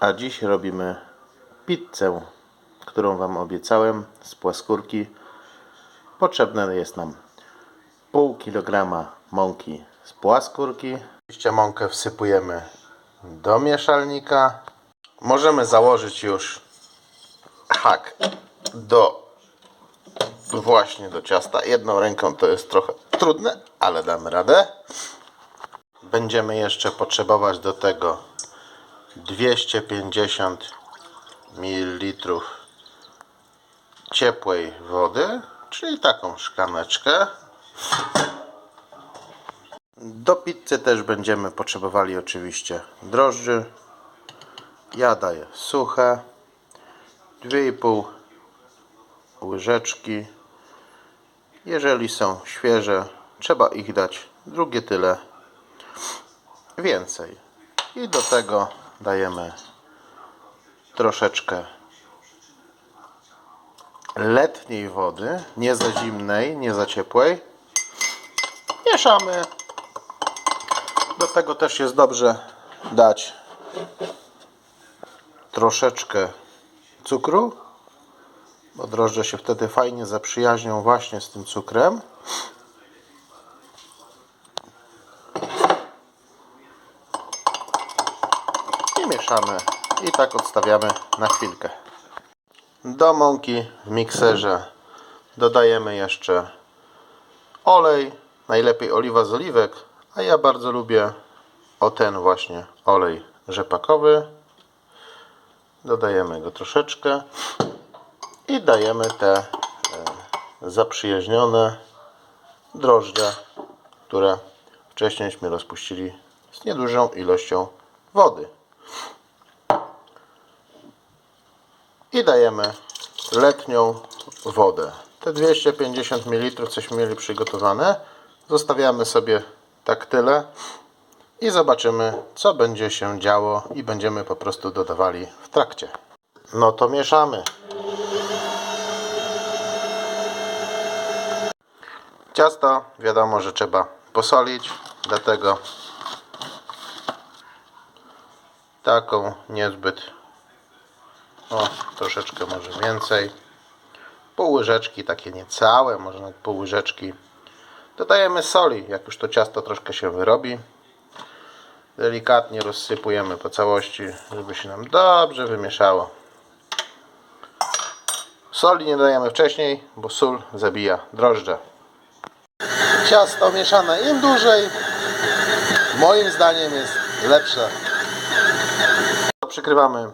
A dziś robimy pizzę, którą Wam obiecałem z płaskórki. Potrzebne jest nam pół kilograma mąki z płaskórki. Oczywiście mąkę wsypujemy do mieszalnika. Możemy założyć już hak do właśnie do ciasta. Jedną ręką to jest trochę trudne, ale damy radę. Będziemy jeszcze potrzebować do tego 250 ml ciepłej wody, czyli taką szklaneczkę. Do pizzy też będziemy potrzebowali oczywiście drożdży. Ja daję suche. 2,5 łyżeczki. Jeżeli są świeże, trzeba ich dać drugie tyle więcej. I do tego dajemy troszeczkę letniej wody, nie za zimnej, nie za ciepłej. Mieszamy. Do tego też jest dobrze dać troszeczkę cukru, bo drożdże się wtedy fajnie zaprzyjaźnią właśnie z tym cukrem. I mieszamy i tak odstawiamy na chwilkę. Do mąki w mikserze dodajemy jeszcze olej, najlepiej oliwa z oliwek, a ja bardzo lubię o ten właśnie olej rzepakowy. Dodajemy go troszeczkę i dajemy te e, zaprzyjaźnione drożdże, które wcześniejśmy rozpuścili z niedużą ilością wody. I dajemy letnią wodę. Te 250 ml cośmy mieli przygotowane. Zostawiamy sobie tak tyle i zobaczymy co będzie się działo i będziemy po prostu dodawali w trakcie. No to mieszamy. Ciasto wiadomo, że trzeba posolić, dlatego taką niezbyt o, troszeczkę może więcej. Pół łyżeczki, takie niecałe, może nawet pół łyżeczki dodajemy soli, jak już to ciasto troszkę się wyrobi. Delikatnie rozsypujemy po całości, żeby się nam dobrze wymieszało. Soli nie dajemy wcześniej, bo sól zabija drożdże. Ciasto mieszane im dłużej moim zdaniem jest lepsze. Przykrywamy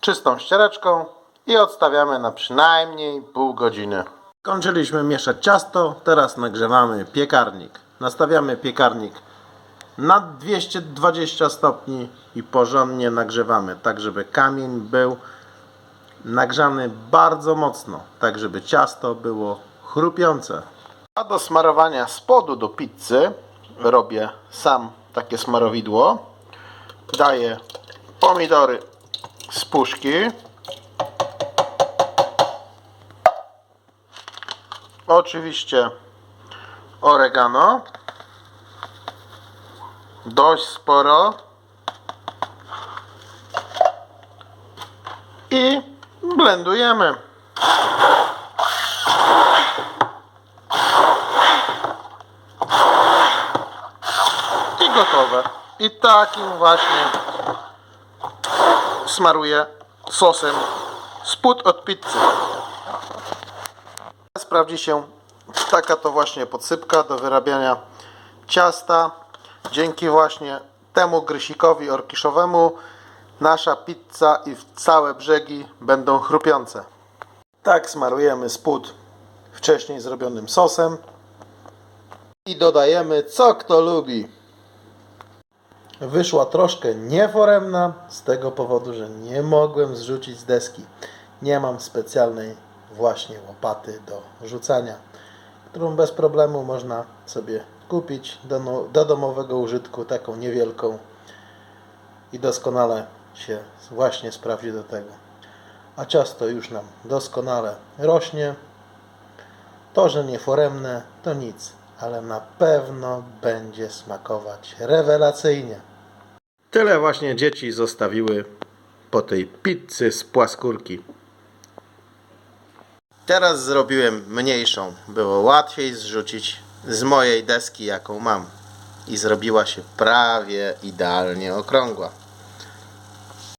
czystą ściereczką i odstawiamy na przynajmniej pół godziny. Kończyliśmy mieszać ciasto, teraz nagrzewamy piekarnik. Nastawiamy piekarnik na 220 stopni i porządnie nagrzewamy, tak żeby kamień był nagrzany bardzo mocno, tak żeby ciasto było chrupiące. A do smarowania spodu do pizzy robię sam takie smarowidło. Daję pomidory z puszki. Oczywiście oregano. Dość sporo. I blendujemy. I gotowe. I takim właśnie smaruję sosem spód od pizzy. Sprawdzi się taka to właśnie podsypka do wyrabiania ciasta. Dzięki właśnie temu grysikowi orkiszowemu nasza pizza i całe brzegi będą chrupiące. Tak smarujemy spód wcześniej zrobionym sosem i dodajemy co kto lubi. Wyszła troszkę nieforemna z tego powodu, że nie mogłem zrzucić z deski. Nie mam specjalnej właśnie łopaty do rzucania, którą bez problemu można sobie kupić do, no, do domowego użytku, taką niewielką i doskonale się właśnie sprawdzi do tego. A ciasto już nam doskonale rośnie. To, że nieforemne, to nic, ale na pewno będzie smakować rewelacyjnie. Tyle właśnie dzieci zostawiły po tej pizzy z płaskórki. Teraz zrobiłem mniejszą. Było łatwiej zrzucić z mojej deski, jaką mam. I zrobiła się prawie idealnie okrągła.